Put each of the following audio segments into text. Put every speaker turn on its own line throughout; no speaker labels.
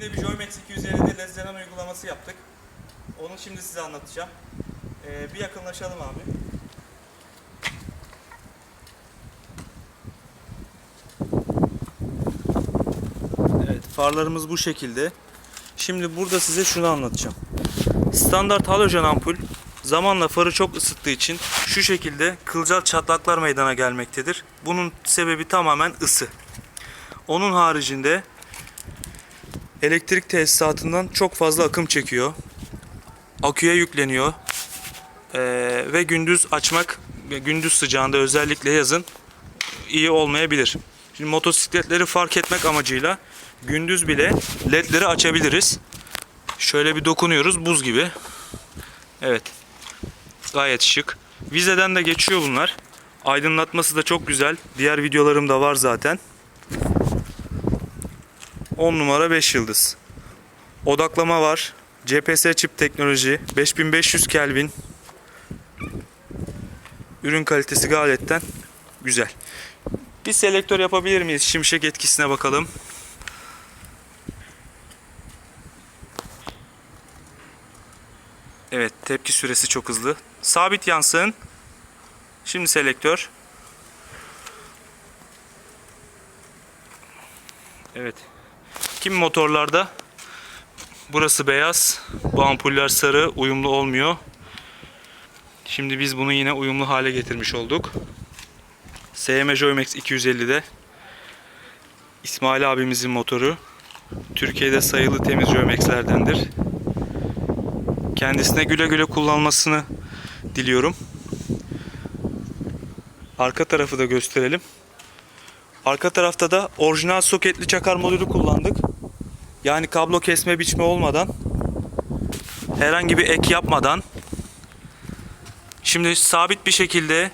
Yine bir Joymax 250'de LED xenon uygulaması yaptık. Onu şimdi size anlatacağım. Ee, bir yakınlaşalım abi. Evet, farlarımız bu şekilde. Şimdi burada size şunu anlatacağım. Standart halojen ampul zamanla farı çok ısıttığı için şu şekilde kılcal çatlaklar meydana gelmektedir. Bunun sebebi tamamen ısı. Onun haricinde elektrik tesisatından çok fazla akım çekiyor. Aküye yükleniyor. Ee, ve gündüz açmak, gündüz sıcağında özellikle yazın iyi olmayabilir. Şimdi motosikletleri fark etmek amacıyla gündüz bile ledleri açabiliriz. Şöyle bir dokunuyoruz buz gibi. Evet. Gayet şık. Vizeden de geçiyor bunlar. Aydınlatması da çok güzel. Diğer videolarım da var zaten. 10 numara 5 yıldız. Odaklama var. CPS çip teknoloji. 5500 Kelvin. Ürün kalitesi gayretten güzel. Bir selektör yapabilir miyiz? Şimşek etkisine bakalım. Evet, tepki süresi çok hızlı. Sabit yansın. Şimdi selektör. Evet. Kim motorlarda burası beyaz, bu ampuller sarı, uyumlu olmuyor. Şimdi biz bunu yine uyumlu hale getirmiş olduk. SM Joymax 250'de İsmail abimizin motoru. Türkiye'de sayılı temiz Joymax'lerdendir. Kendisine güle güle kullanmasını diliyorum. Arka tarafı da gösterelim. Arka tarafta da orijinal soketli çakar modülü kullandık. Yani kablo kesme biçme olmadan herhangi bir ek yapmadan şimdi sabit bir şekilde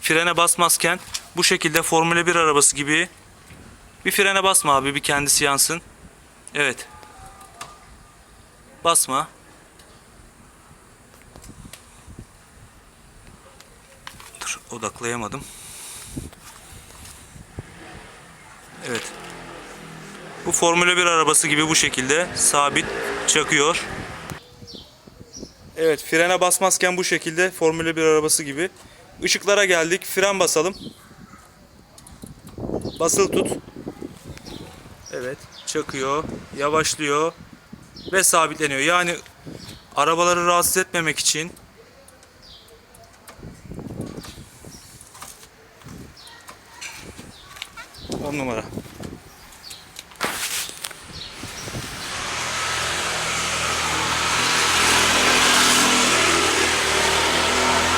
frene basmazken bu şekilde Formula 1 arabası gibi bir frene basma abi bir kendisi yansın. Evet. Basma. Dur odaklayamadım. Evet. Bu Formula 1 arabası gibi bu şekilde sabit çakıyor. Evet frene basmazken bu şekilde Formula 1 arabası gibi. Işıklara geldik. Fren basalım. Basılı tut. Evet çakıyor. Yavaşlıyor. Ve sabitleniyor. Yani arabaları rahatsız etmemek için On numara.